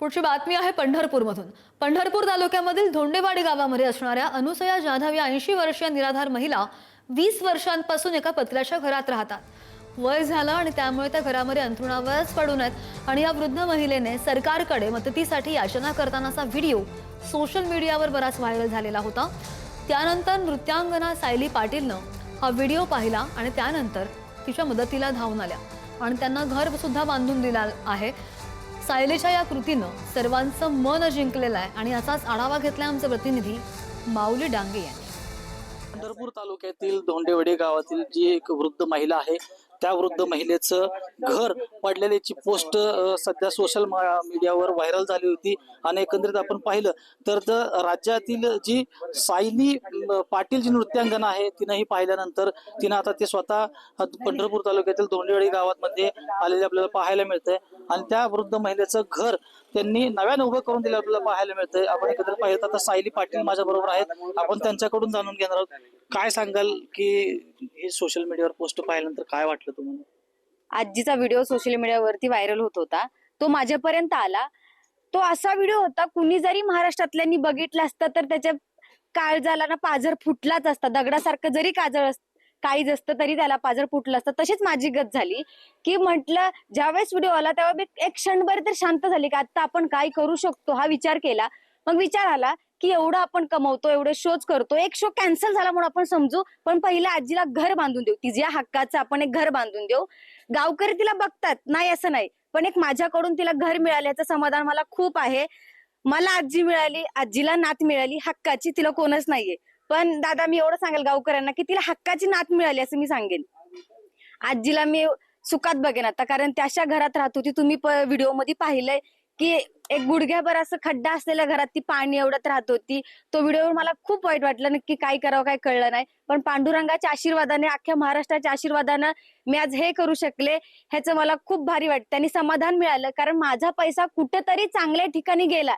पुढची बातमी आहे पंढरपूरमधून. पंढरपूर तालुक्यामधील धोंडेवाडी गावामध्ये असणाऱ्या अनुसया जाधव या ऐंशी वर्षीय निराधार महिला वीस वर्षांपासून एका पत्र्याच्या घरात राहतात. वय झालं आणि त्यामुळे त्या घरामध्ये अंथरुणावरच पडून आहेत. आणि या वृद्ध महिलेने सरकारकडे मदतीसाठी याचना करतानाचा व्हिडिओ सोशल मीडियावर बराच व्हायरल झालेला होता. त्यानंतर नृत्यांगना सायली पाटीलनं हा व्हिडिओ पाहिला आणि त्यानंतर तिच्या मदतीला धावून आल्या. आणि त्यांना घर सुद्धा बांधून दिला आहे. सायलीच्या या कृतीनं सर्वांचं मन जिंकलेलं आहे आणि याचाच आढावा घेतलाय आमचे प्रतिनिधी माऊली डांगे यांनी. पंढरपूर तालुक्यातील धोंडेवडे गावातील जी एक वृद्ध महिला आहे त्या वृद्ध महिलेचं घर पडलेल्याची पोस्ट सध्या सोशल मीडियावर व्हायरल झाली होती आणि एकंदरीत आपण पाहिलं तर राज्यातील जी सायली पाटील जी नृत्यांगना आहे तिनंही पाहिल्यानंतर तिनं आता ते स्वतः पंढरपूर तालुक्यातील दोंडेवाडी गावामध्ये आलेले आपल्याला पाहायला मिळतंय. आणि त्या वृद्ध महिलेचं घर त्यांनी नव्यानं उभं करून दिलं आपल्याला पाहायला मिळतंय. आपण एकत्र पाहिलं तर आता सायली पाटील माझ्या बरोबर आहेत. आपण त्यांच्याकडून जाणून घेणार आहोत. काय सांगाल की हे सोशल मीडियावर पोस्ट पाहिल्यानंतर काय वाटलं? तुम्हाला? आजीचा व्हिडिओ सोशल मीडियावरती व्हायरल होत होता. तो माझ्यापर्यंत आला. तो असा व्हिडिओ होता कुणी जरी महाराष्ट्रातल्यांनी बघितला असता तर त्याच्या काळजाला ना पाझर फुटलाच असता. दगडासारखं जरी काजळ काहीच असतं तरी त्याला पाझर फुटलं असतं. तशीच माझी गत झाली. की म्हटलं ज्यावेळेस व्हिडिओ आला तेव्हा मी एक क्षणभर तर शांत झाली. की आता आपण काय करू शकतो? हा विचार केला. मग विचार आला की एवढं आपण कमवतो एवढे शोज करतो एक शो कॅन्सल झाला म्हणून आपण समजू पण पहिल्या आजीला घर बांधून देऊ. तिच्या हक्काचं आपण एक घर बांधून देऊ. गावकरी तिला बघतात नाही असं नाही. पण एक माझ्याकडून तिला घर मिळाल्याचं समाधान मला खूप आहे. मला आजी मिळाली आजीला नात मिळाली हक्काची तिला कोणच नाहीये. पण दादा मी एवढं सांगेल गावकऱ्यांना की तिला हक्काची नात मिळाली असं मी सांगेन. आजीला मी सुखात बघेन आता कारण त्या घरात राहत होती. तुम्ही व्हिडिओमध्ये पाहिलंय. की एक गुडघ्याभर असं खड्डा असलेल्या घरात ती पाणी एवढत राहत होती. तो व्हिडिओवर मला खूप वाईट वाटलं. नक्की काय करावं काय कळलं नाही. पण पांडुरंगाच्या आशीर्वादाने अख्ख्या महाराष्ट्राच्या आशीर्वादानं मी आज हे करू शकले ह्याचं मला खूप भारी वाटतं. आणि समाधान मिळालं कारण माझा पैसा कुठेतरी चांगल्या ठिकाणी गेला.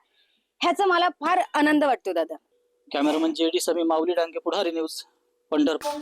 ह्याचा मला फार आनंद वाटतो दादा. Cameraman J D Sami Mauli Dange Pudhari news Pandharpur.